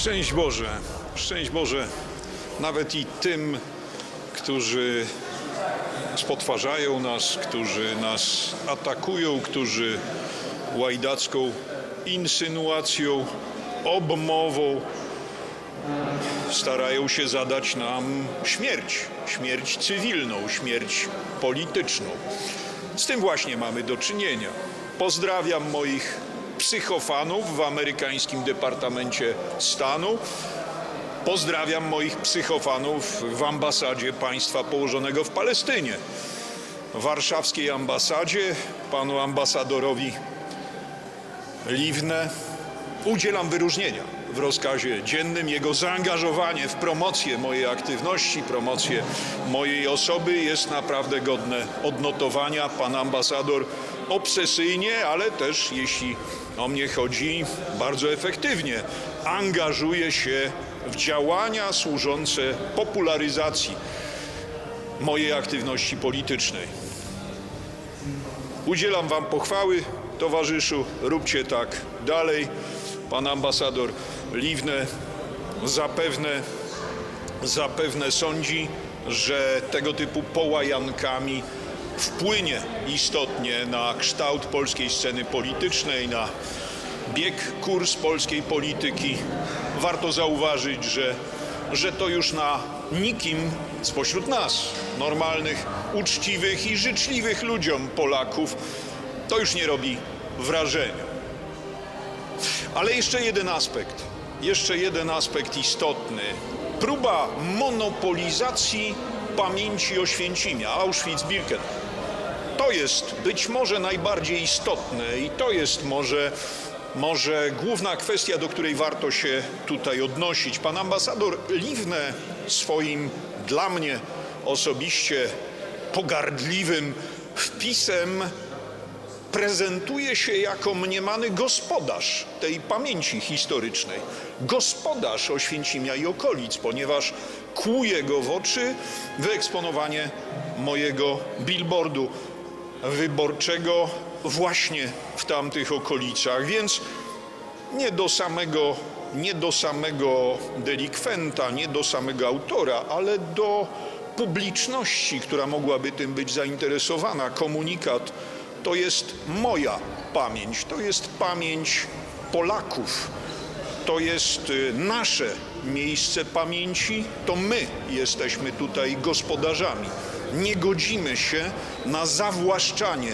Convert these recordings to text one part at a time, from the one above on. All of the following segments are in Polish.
Szczęść Boże, szczęść Boże nawet i tym, którzy spotwarzają nas, którzy nas atakują, którzy łajdacką insynuacją, obmową starają się zadać nam śmierć, śmierć cywilną, śmierć polityczną. Z tym właśnie mamy do czynienia. Pozdrawiam moich psychofanów w amerykańskim Departamencie Stanu. Pozdrawiam moich psychofanów w ambasadzie państwa położonego w Palestynie. Warszawskiej ambasadzie panu ambasadorowi Liwne udzielam wyróżnienia w rozkazie dziennym. Jego zaangażowanie w promocję mojej aktywności, promocję mojej osoby jest naprawdę godne odnotowania. Pan ambasador obsesyjnie, ale też jeśli o mnie chodzi, bardzo efektywnie angażuje się w działania służące popularyzacji mojej aktywności politycznej. Udzielam Wam pochwały, towarzyszu, róbcie tak dalej. Pan ambasador Liwne zapewne, zapewne sądzi, że tego typu połajankami wpłynie istotnie na kształt polskiej sceny politycznej, na bieg kurs polskiej polityki. Warto zauważyć, że, że to już na nikim spośród nas, normalnych, uczciwych i życzliwych ludziom Polaków, to już nie robi wrażenia. Ale jeszcze jeden aspekt, jeszcze jeden aspekt istotny. Próba monopolizacji pamięci Oświęcimia, Auschwitz-Birkenau. To jest być może najbardziej istotne i to jest może, może główna kwestia, do której warto się tutaj odnosić. Pan ambasador Liwne swoim dla mnie osobiście pogardliwym wpisem prezentuje się jako mniemany gospodarz tej pamięci historycznej, gospodarz Oświęcimia i okolic, ponieważ kłuje go w oczy wyeksponowanie mojego billboardu wyborczego właśnie w tamtych okolicach. Więc nie do samego, nie do samego delikwenta, nie do samego autora, ale do publiczności, która mogłaby tym być zainteresowana. Komunikat to jest moja pamięć, to jest pamięć Polaków, to jest y, nasze miejsce pamięci, to my jesteśmy tutaj gospodarzami. Nie godzimy się na zawłaszczanie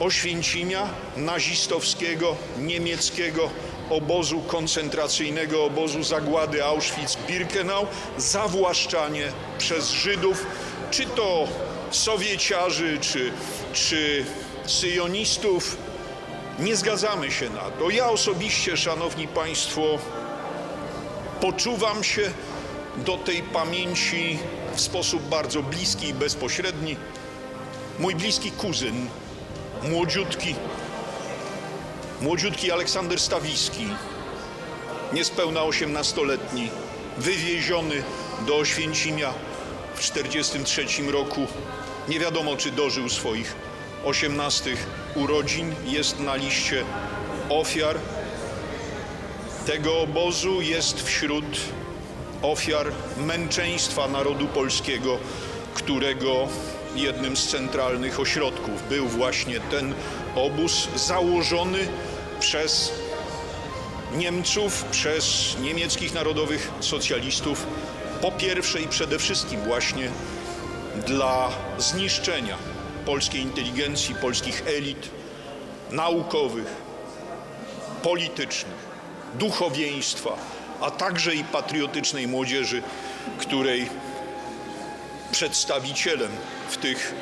Oświęcimia, nazistowskiego, niemieckiego obozu koncentracyjnego, obozu zagłady Auschwitz-Birkenau, zawłaszczanie przez Żydów, czy to Sowieciarzy, czy, czy syjonistów. Nie zgadzamy się na to. Ja osobiście, szanowni państwo, poczuwam się do tej pamięci w sposób bardzo bliski i bezpośredni. Mój bliski kuzyn, młodziutki, młodziutki Aleksander Stawiski, niespełna 18-letni, wywieziony do Oświęcimia w 1943 roku. Nie wiadomo, czy dożył swoich 18 urodzin. Jest na liście ofiar tego obozu, jest wśród ofiar męczeństwa narodu polskiego, którego jednym z centralnych ośrodków był właśnie ten obóz założony przez Niemców, przez niemieckich narodowych socjalistów, po pierwsze i przede wszystkim właśnie dla zniszczenia polskiej inteligencji, polskich elit naukowych, politycznych, duchowieństwa, a także i patriotycznej młodzieży, której przedstawicielem w tych,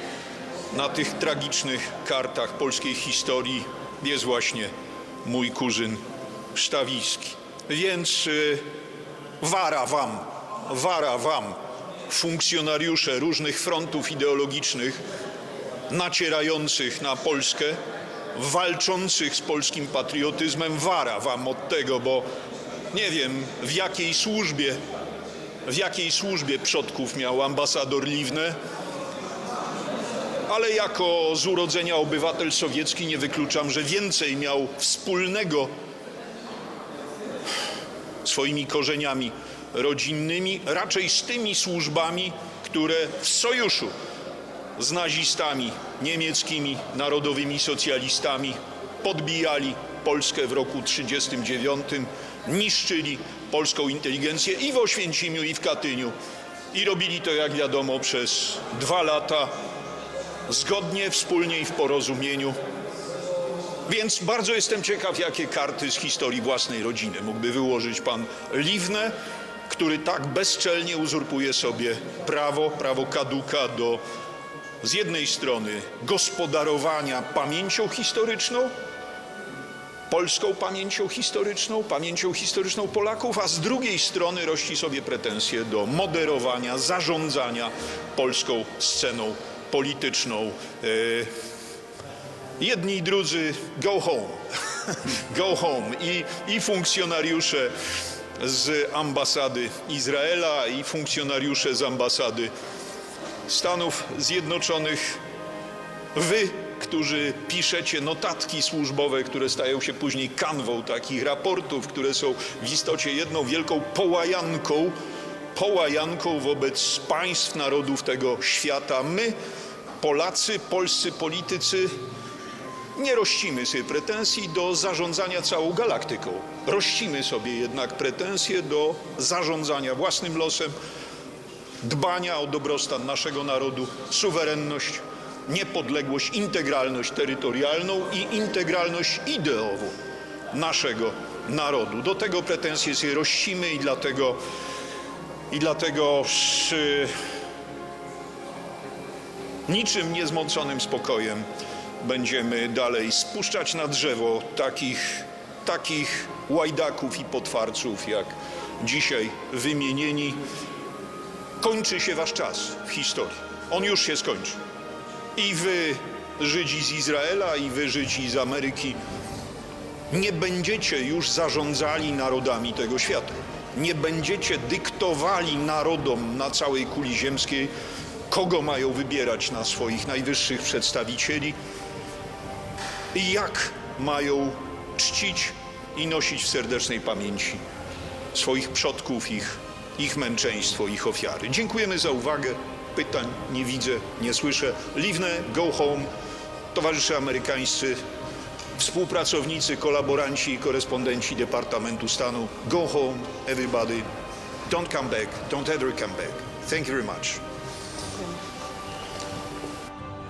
na tych tragicznych kartach polskiej historii jest właśnie mój kuzyn Sztawiski. Więc y, wara wam, wara wam, funkcjonariusze różnych frontów ideologicznych nacierających na Polskę, walczących z polskim patriotyzmem, wara wam od tego, bo nie wiem w jakiej służbie, w jakiej służbie przodków miał ambasador Liwne, ale jako z urodzenia obywatel sowiecki nie wykluczam, że więcej miał wspólnego swoimi korzeniami rodzinnymi, raczej z tymi służbami, które w sojuszu z nazistami niemieckimi, narodowymi socjalistami podbijali Polskę w roku 1939, niszczyli polską inteligencję i w Oświęcimiu, i w Katyniu. I robili to, jak wiadomo, przez dwa lata zgodnie, wspólnie i w porozumieniu. Więc bardzo jestem ciekaw, jakie karty z historii własnej rodziny mógłby wyłożyć pan Liwne, który tak bezczelnie uzurpuje sobie prawo, prawo kaduka do z jednej strony gospodarowania pamięcią historyczną, polską pamięcią historyczną, pamięcią historyczną Polaków, a z drugiej strony rości sobie pretensje do moderowania, zarządzania polską sceną polityczną. E, Jedni i drudzy go home. go home. I, I funkcjonariusze z ambasady Izraela, i funkcjonariusze z ambasady Stanów Zjednoczonych. Wy, którzy piszecie notatki służbowe, które stają się później kanwą takich raportów, które są w istocie jedną wielką połajanką, połajanką wobec państw, narodów tego świata. My, Polacy, polscy politycy, nie rościmy sobie pretensji do zarządzania całą galaktyką. Rościmy sobie jednak pretensje do zarządzania własnym losem, dbania o dobrostan naszego narodu, suwerenność, niepodległość, integralność terytorialną i integralność ideową naszego narodu. Do tego pretensje sobie rościmy i dlatego, i dlatego y, niczym niezmąconym spokojem będziemy dalej spuszczać na drzewo takich, takich łajdaków i potwarców, jak dzisiaj wymienieni. Kończy się wasz czas w historii. On już się skończy. I wy, Żydzi z Izraela, i wy, Żydzi z Ameryki, nie będziecie już zarządzali narodami tego świata. Nie będziecie dyktowali narodom na całej kuli ziemskiej, kogo mają wybierać na swoich najwyższych przedstawicieli i jak mają czcić i nosić w serdecznej pamięci swoich przodków, ich, ich męczeństwo, ich ofiary. Dziękujemy za uwagę. Pytań nie widzę, nie słyszę. Liwne, go home, towarzysze amerykańscy, współpracownicy, kolaboranci i korespondenci Departamentu Stanu. Go home, everybody. Don't come back. Don't ever come back. Thank you very much.